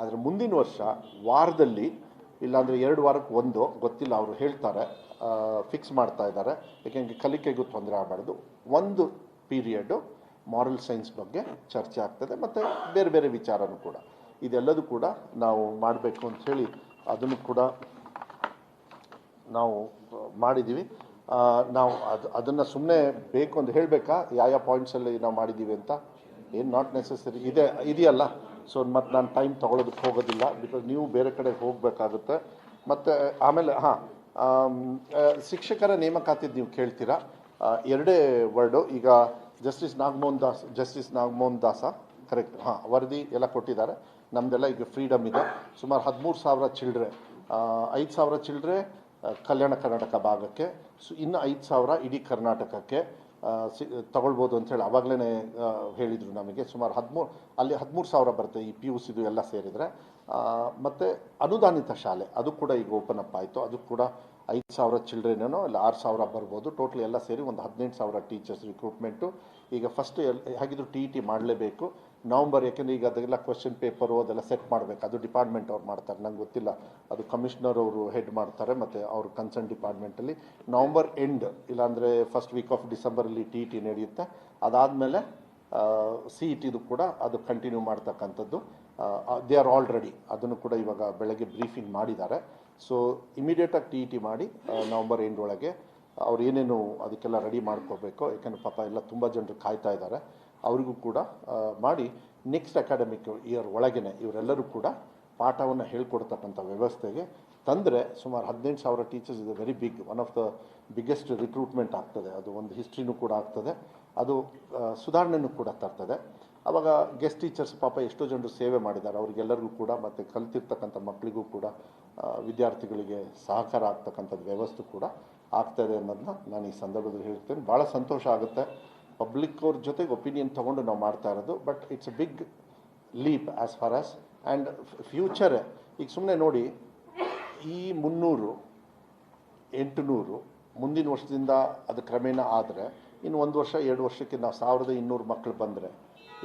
ಆದರೆ ಮುಂದಿನ ವರ್ಷ ವಾರದಲ್ಲಿ, ಇಲ್ಲಾಂದರೆ ಎರಡು ವಾರಕ್ಕೆ ಒಂದು, ಗೊತ್ತಿಲ್ಲ, ಅವರು ಹೇಳ್ತಾರೆ ಫಿಕ್ಸ್ ಮಾಡ್ತಾ ಇದ್ದಾರೆ. ಏಕೆಂದರೆ ಕಲಿಕೆಗೂ ತೊಂದರೆ ಆಗಬಾರ್ದು. ಒಂದು ಪೀರಿಯಡು ಮಾರಲ್ ಸೈನ್ಸ್ ಬಗ್ಗೆ ಚರ್ಚೆ ಆಗ್ತದೆ, ಮತ್ತು ಬೇರೆ ಬೇರೆ ವಿಚಾರನೂ ಕೂಡ. ಇದೆಲ್ಲದೂ ಕೂಡ ನಾವು ಮಾಡಬೇಕು ಅಂಥೇಳಿ ಅದನ್ನು ಕೂಡ ನಾವು ಮಾಡಿದ್ದೀವಿ. ನಾವು ಅದು, ಅದನ್ನು ಸುಮ್ಮನೆ ಬೇಕು ಅಂತ ಹೇಳಬೇಕಾ? ಯಾವ ಯಾವ ಪಾಯಿಂಟ್ಸಲ್ಲಿ ನಾವು ಮಾಡಿದ್ದೀವಿ ಅಂತ? ಏನು ನಾಟ್ ನೆಸೆಸರಿ ಇದೆ, ಇದೆಯಲ್ಲ? ಸೊ ಮತ್ತು ನಾನು ಟೈಮ್ ತೊಗೊಳೋದಕ್ಕೆ ಹೋಗೋದಿಲ್ಲ ಬಿಕಾಸ್ ನೀವು ಬೇರೆ ಕಡೆ ಹೋಗಬೇಕಾಗುತ್ತೆ. ಮತ್ತು, ಆಮೇಲೆ, ಹಾಂ ಶಿಕ್ಷಕರ ನೇಮಕಾತಿದ್ದು ನೀವು ಕೇಳ್ತೀರಾ? ಎರಡೇ ವರ್ಡು. ಈಗ justice Nagamohan Das, justice Nagamohan Das correct ಹಾಂ, ವರದಿ ಎಲ್ಲ ಕೊಟ್ಟಿದ್ದಾರೆ. ನಮ್ಮದೆಲ್ಲ ಈಗ ಫ್ರೀಡಮ್ ಇದೆ. ಸುಮಾರು ಹದಿಮೂರು ಸಾವಿರ ಚಿಲ್ಡ್ರೆ. ಐದು ಸಾವಿರ ಚಿಲ್ಡ್ರೆ ಕಲ್ಯಾಣ ಕರ್ನಾಟಕ ಭಾಗಕ್ಕೆ. ಸೊ, ಇನ್ನು ಐದು ಸಾವಿರ ಇಡೀ ಕರ್ನಾಟಕಕ್ಕೆ. ಸಿ, ತಗೊಳ್ಬೋದು ಅಂತೇಳಿ ಆವಾಗಲೇ ಹೇಳಿದರು ನಮಗೆ. ಸುಮಾರು ಹದಿಮೂರು, ಅಲ್ಲಿ ಹದಿಮೂರು ಸಾವಿರ ಬರುತ್ತೆ ಈ ಪಿ ಯು ಸಿದು ಎಲ್ಲ ಸೇರಿದರೆ. ಮತ್ತು ಅನುದಾನಿತ ಶಾಲೆ, ಅದು ಕೂಡ ಈಗ ಓಪನ್ ಅಪ್ ಆಯಿತು. ಅದು ಕೂಡ ಐದು ಸಾವಿರ ಚಿಲ್ಡ್ರೇನೇನೋ ಇಲ್ಲ ಆರು ಸಾವಿರ ಬರ್ಬೋದು. ಟೋಟಲ್ ಎಲ್ಲ ಸೇರಿ ಒಂದು ಹದಿನೆಂಟು ಸಾವಿರ ಟೀಚರ್ಸ್ ರಿಕ್ರೂಟ್ಮೆಂಟು ಈಗ ಫಸ್ಟ್ ಎಲ್, ಹೇಗಿದ್ರು ಟಿ ಇ ಟಿ ಮಾಡಲೇಬೇಕು. ನವಂಬರ್ ಯಾಕೆಂದರೆ ಈಗ ಅದೆಲ್ಲ ಕ್ವಶನ್ ಪೇಪರು ಅದೆಲ್ಲ ಸೆಟ್ ಮಾಡಬೇಕು. ಅದು ಡಿಪಾರ್ಟ್ಮೆಂಟ್ ಅವ್ರು ಮಾಡ್ತಾರೆ. ನಂಗೆ ಗೊತ್ತಿಲ್ಲ. ಅದು ಕಮಿಷ್ನರ್ ಅವರು ಹೆಡ್ ಮಾಡ್ತಾರೆ, ಮತ್ತು ಅವ್ರ ಕನ್ಸರ್ನ್ ಡಿಪಾರ್ಟ್ಮೆಂಟಲ್ಲಿ ನವಂಬರ್ ಎಂಡ್ ಇಲ್ಲಾಂದರೆ ಫಸ್ಟ್ ವೀಕ್ ಆಫ್ ಡಿಸೆಂಬರಲ್ಲಿ ಟಿ ಇ ಟಿ ನಡೆಯುತ್ತೆ. ಅದಾದಮೇಲೆ ಸಿ ಇ ಟಿದು ಕೂಡ ಅದು ಕಂಟಿನ್ಯೂ ಮಾಡ್ತಕ್ಕಂಥದ್ದು. ದೇ ಆರ್ ಆಲ್ರೆಡಿ ಅದನ್ನು ಕೂಡ ಇವಾಗ ಬೆಳಗ್ಗೆ ಬ್ರೀಫಿಂಗ್ ಮಾಡಿದ್ದಾರೆ. ಸೊ ಇಮಿಡಿಯೇಟಾಗಿ ಟಿ ಇ ಟಿ ಮಾಡಿ ನವಂಬರ್ ಎಂಡ್ ಒಳಗೆ ಅವ್ರು ಏನೇನು ಅದಕ್ಕೆಲ್ಲ ರೆಡಿ ಮಾಡ್ಕೋಬೇಕು, ಯಾಕಂದರೆ ಪಾಪ ಎಲ್ಲ ತುಂಬ ಜನರು ಕಾಯ್ತಾ ಇದ್ದಾರೆ, ಅವರಿಗೂ ಕೂಡ ಮಾಡಿ ನೆಕ್ಸ್ಟ್ ಅಕಾಡೆಮಿಕ್ ಇಯರ್ ಒಳಗೇನೆ ಇವರೆಲ್ಲರೂ ಕೂಡ ಪಾಠವನ್ನು ಹೇಳ್ಕೊಡ್ತಕ್ಕಂಥ ವ್ಯವಸ್ಥೆಗೆ ತಂದರೆ ಸುಮಾರು ಹದಿನೆಂಟು ಸಾವಿರ ಟೀಚರ್ಸ್ ಇದೆ very big one of the biggest recruitment ಆಗ್ತದೆ. ಅದು ಒಂದು ಹಿಸ್ಟ್ರಿನೂ ಕೂಡ ಆಗ್ತದೆ. ಅದು ಸುಧಾರಣೆನೂ ಕೂಡ ತರ್ತದೆ. ಆವಾಗ ಗೆಸ್ಟ್ ಟೀಚರ್ಸ್ ಪಾಪ ಎಷ್ಟೋ ಜನರು ಸೇವೆ ಮಾಡಿದ್ದಾರೆ. ಅವ್ರಿಗೆಲ್ಲರಿಗೂ ಕೂಡ ಮತ್ತು ಕಲ್ತಿರ್ತಕ್ಕಂಥ ಮಕ್ಕಳಿಗೂ ಕೂಡ ವಿದ್ಯಾರ್ಥಿಗಳಿಗೆ ಸಹಕಾರ ಆಗ್ತಕ್ಕಂಥದ್ದು ವ್ಯವಸ್ಥೆ ಕೂಡ ಆಗ್ತದೆ ಅನ್ನೋದನ್ನ ನಾನು ಈ ಸಂದರ್ಭದಲ್ಲಿ ಹೇಳ್ತೇನೆ. ಭಾಳ ಸಂತೋಷ ಆಗುತ್ತೆ. ಪಬ್ಲಿಕ್ ಅವ್ರ ಜೊತೆಗೆ ಒಪಿನಿಯನ್ ತೊಗೊಂಡು ನಾವು ಮಾಡ್ತಾ ಇರೋದು but it's a big leap as far as and future ಈಗ ಸುಮ್ಮನೆ ನೋಡಿ, ಈ ಮುನ್ನೂರು, ಎಂಟುನೂರು ಮುಂದಿನ ವರ್ಷದಿಂದ ಅದು ಕ್ರಮೇಣ ಆದರೆ, ಇನ್ನು ಒಂದು ವರ್ಷ, ಎರಡು ವರ್ಷಕ್ಕೆ ನಾವು ಸಾವಿರದ ಇನ್ನೂರು ಮಕ್ಕಳು ಬಂದರೆ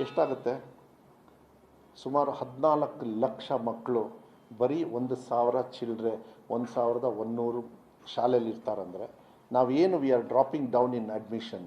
ಎಷ್ಟಾಗುತ್ತೆ? ಸುಮಾರು ಹದಿನಾಲ್ಕು ಲಕ್ಷ ಮಕ್ಕಳು ಬರೀ ಒಂದು ಸಾವಿರ ಚಿಲ್ಡ್ರೆ, ಒಂದು ಸಾವಿರದ ಒನ್ನೂರು ಶಾಲೆಯಲ್ಲಿ ಇರ್ತಾರಂದರೆ, ನಾವೇನು we are dropping down in admission